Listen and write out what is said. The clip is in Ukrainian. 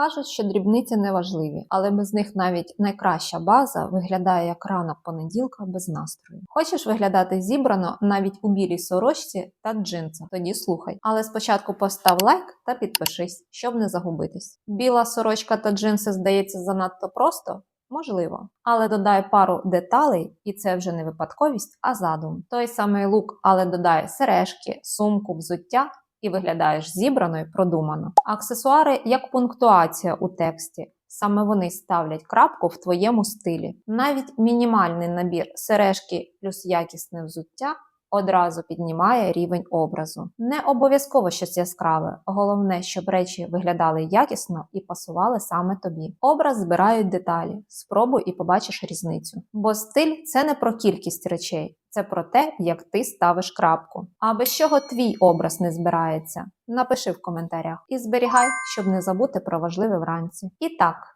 Кажуть, що дрібниці не важливі, але без них навіть найкраща база виглядає як ранок понеділка без настрою. Хочеш виглядати зібрано навіть у білій сорочці та джинсах? Тоді слухай. Але спочатку постав лайк та підпишись, щоб не загубитись. Біла сорочка та джинси здається занадто просто. Можливо, але додай пару деталей, і це вже не випадковість, а задум. Той самий лук, але додай сережки, сумку, взуття, і виглядаєш зібрано і продумано. Аксесуари як пунктуація у тексті. Саме вони ставлять крапку в твоєму стилі. Навіть мінімальний набір сережки плюс якісне взуття одразу піднімає рівень образу. Не обов'язково щось яскраве, головне, щоб речі виглядали якісно і пасували саме тобі. Образ збирають деталі. Спробуй і побачиш різницю. Бо стиль це не про кількість речей, це про те, як ти ставиш крапку. А без чого твій образ не збирається? Напиши в коментарях і зберігай, щоб не забути про важливе вранці. І так,